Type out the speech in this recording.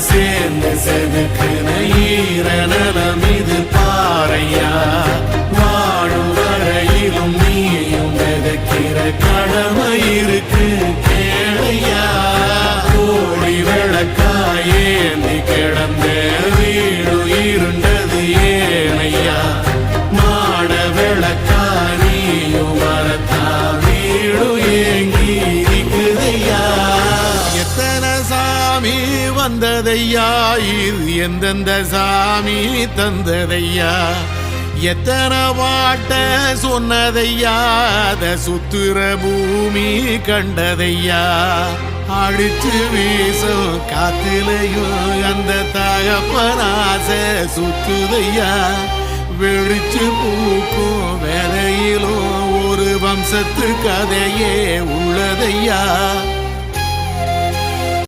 சேர்ந்து செதுக்குன ஈரநலம் இது பாறையா? வாழும் வரையிலும் நீயும் விதைக்கிற கடமை இருக்கு கேளையா? கோடி விளக்காயேந்தி கிடந்த வீடு இருண்டது ஏனையா? மாட விளக்கா நீயும் வரத்தா வீடு ஏ சாமி வந்ததையா? இது எந்தெந்த சாமி தந்ததையா? எத்தனை வாட்ட சொன்னதையா? அத சுத்துற பூமி கண்டதையா? அடிச்சு வீசும் காத்திலையும் அந்த தகப்பனாச சுத்துதையா? வெடிச்சு பூக்கும் வேலையிலும் ஒரு வம்சத்து கதையே உள்ளதையா?